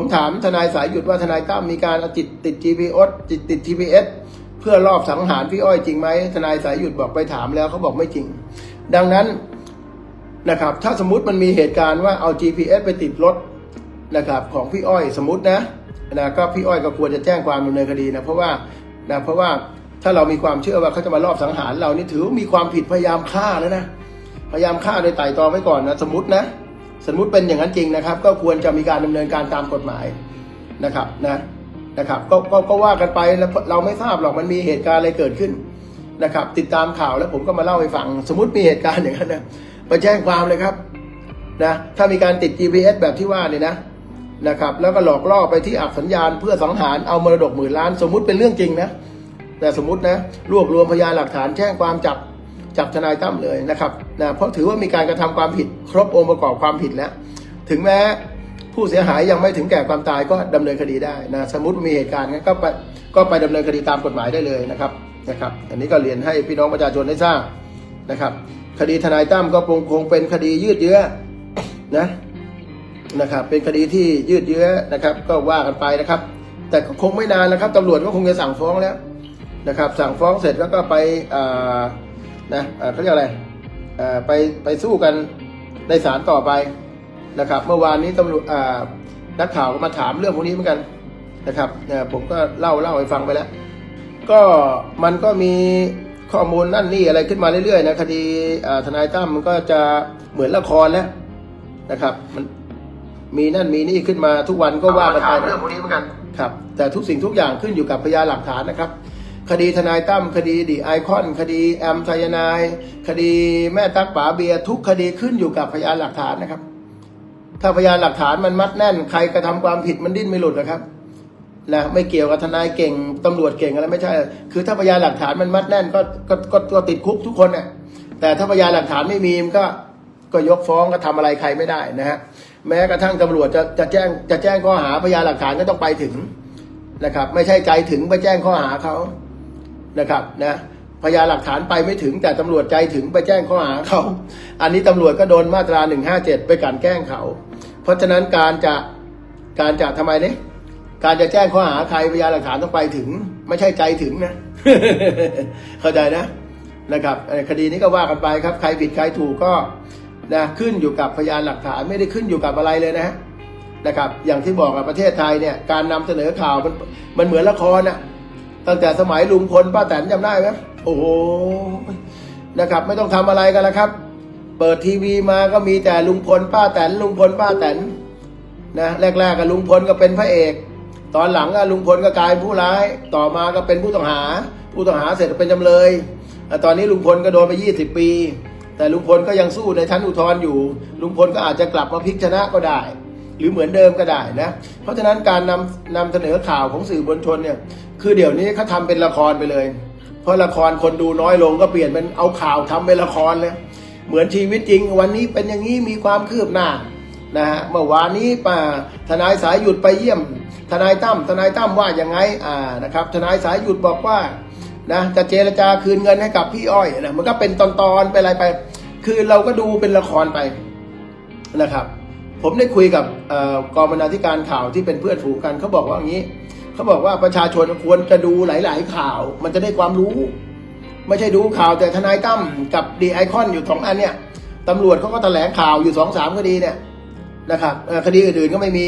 ผมถามทนายสายหยุดว่าทนายตั้มมีการจิตติด GPS ติดติด GPS เพื่อรอบสังหารพี่อ้อยจริงไหมทนายสายหยุดบอกไปถามแล้วเขาบอกไม่จริง ดังนั้นนะครับ ถ้าสมมติมันมีเหตุการณ์ว่าเอา GPS ไปติดรถนะครับของพี่อ้อยสมมตินะนะก็พี่อ้อยก็ควรจะแจ้งความดำเนินคดีนะเพราะว่านะเพราะว่าถ้าเรามีความเชื่อว่าเขาจะมารอบสังหารเรานี่ถือมีความผิดพยายามฆ่าแล้วนะพยายามฆ่าโดยไต่ตองไว้ก่อนนะสมมตินะ สมมติเป็นอย่างนั้นจริงนะครับ ก็ควรจะมีการดำเนินการตามกฎหมายนะครับนะนะครับก็ก็ก็ว่ากันไปแล้วเราไม่ทราบหรอกมันมีเหตุการณ์อะไรเกิดขึ้นนะครับ ติดตามข่าวแล้วผมก็มาเล่าให้ฟัง สมมติมีเหตุการณ์อย่างนั้นนะไปแจ้งความเลยครับนะถ้ามีการติด GPS แบบที่ว่าเนี่ยนะนะครับ แล้วก็หลอกล่อไปที่อักสัญญาณเพื่อสังหารเอามรดกหมื่นล้าน สมมุติเป็นเรื่องจริงนะแต่สมมตินะรวบรวมพยานหลักฐานแจ้งความจับ จับทนายตั้มเลยนะครับนะเพราะถือว่ามีการกระทำความผิดครบองค์ประกอบความผิดแล้ว ถึงแม้ผู้เสียหายยังไม่ถึงแก่ความตายก็ดำเนินคดีได้นะสมมติมีเหตุการณ์งั้นก็ไปก็ไปดำเนินคดีตามกฎหมายได้เลยนะครับนะครับ อันนี้ก็เรียนให้พี่น้องประชาชนได้ทราบนะครับ คดีทนายตั้มก็คงคงเป็นคดียืดเยื้อนะนะครับ เป็นคดีที่ยืดเยื้อนะครับ ก็ว่ากันไปนะครับ แต่ก็คงไม่นานนะครับตำรวจก็คงจะสั่งฟ้องแล้วนะครับ สั่งฟ้องเสร็จแล้วก็ไปอ่า นะอ่าเขาเรียกอะไรอ่าไปไปสู้กันในศาลต่อไปนะครับ เมื่อวานนี้ตำรวจอ่านักข่าวก็มาถามเรื่องพวกนี้เหมือนกันนะครับเนี่ยผมก็เล่าเล่าให้ฟังไปแล้ว ก็มันก็มีข้อมูลนั่นนี่อะไรขึ้นมาเรื่อยๆนะคดีอ่าทนายตั้มมันก็จะเหมือนละครแล้วนะครับ มันมีนั่นมีนี่ขึ้นมาทุกวันก็ว่ากันไปเรื่องพวกนี้เหมือนกันครับ แต่ทุกสิ่งทุกอย่างขึ้นอยู่กับพยานหลักฐานนะครับ คดีทนายตั้มคดีดีไอคอน คดีแอมไซยานายคดีแม่ตักป๋าเบียทุกคดีขึ้นอยู่กับพยานหลักฐานนะครับ ถ้าพยานหลักฐานมันมัดแน่น ใครกระทำความผิดมันดิ้นไม่หลุดนะครับนะไม่เกี่ยวกับทนายเก่งตำรวจเก่งอะไรไม่ใช่ คือถ้าพยานหลักฐานมันมัดแน่นก็ก็ก็ก็ติดคุกทุกคนเนี่ยแต่ถ้าพยานหลักฐานไม่มีมันก็ก็ยกฟ้องก็ทำอะไรใครไม่ได้นะฮะแม้กระทั่งตำรวจจะจะแจ้งจะแจ้งข้อหาพยานหลักฐานก็ต้องไปถึงนะครับ ไม่ใช่ใจถึงไปแจ้งข้อหาเขา นะครับนะพยานหลักฐานไปไม่ถึงแต่ตำรวจใจถึงไปแจ้งข้อหาเขา อันนี้ตำรวจก็โดนมาตราหนึ่งห้าเจ็ดไปกลันแกล้งเขา เพราะฉะนั้นการจะการจะทำไมเนี่ยการจะแจ้งข้อหาใครพยานหลักฐานต้องไปถึง ไม่ใช่ใจถึงนะ เข้าใจนะนะครับคดีนี้ก็ว่ากันไปครับ ใครผิดใครถูกก็นะขึ้นอยู่กับพยานหลักฐานไม่ได้ขึ้นอยู่กับอะไรเลยนะนะครับ อย่างที่บอกกับประเทศไทยเนี่ยการนำเสนอข่าวมันมันเหมือนละครนะ ตั้งแต่สมัยลุงพลป้าแตนจำได้ไหมโอ้โหนะครับ ไม่ต้องทำอะไรกันแล้วครับ เปิดทีวีมาก็มีแต่ลุงพลป้าแตนลุงพลป้าแตนนะแรกๆกับลุงพลก็เป็นพระเอก ตอนหลังก็ลุงพลก็กลายผู้ร้าย ต่อมาก็เป็นผู้ต้องหา ผู้ต้องหาเสร็จเป็นจำเลยตอนนี้ลุงพลก็โดนไป 20 ปี แต่ลุงพลก็ยังสู้ในชั้นอุทธรณ์อยู่ ลุงพลก็อาจจะกลับมาพลิกชนะก็ได้ หรือเหมือนเดิมก็ได้นะ เพราะฉะนั้นการนำนำเสนอข่าวของสื่อมวลชนเนี่ย คือเดี๋ยวนี้เขาทำเป็นละครไปเลย เพราะละครคนดูน้อยลงก็เปลี่ยนเป็นเอาข่าวทำเป็นละครเลย เหมือนชีวิตจริง วันนี้เป็นอย่างนี้มีความคืบหน้านะฮะเมื่อวานนี้ป่าทนายสายหยุดไปเยี่ยม ทนายตั้มทนายตั้มว่ายังไงอ่านะครับ ทนายสายหยุดบอกว่านะจะเจรจาคืนเงินให้กับพี่อ้อยนะมันก็เป็นตอนๆไปอะไรไป คือเราก็ดูเป็นละครไปนะครับ ผมได้คุยกับกองบรรณาธิการข่าวที่เป็นเพื่อนฝูงกันเขาบอกว่าอย่างนี้เขาบอกว่าประชาชนควรจะดูหลาย ๆ ข่าว มันจะได้ความรู้ ไม่ใช่ดูข่าวแต่ทนายตั้มกับดีไอคอนอยู่สองอันเนี่ยตำรวจเขาก็แถลงข่าวอยู่สองสามคดีเนี่ยนะครับคดีอื่นๆก็ไม่มี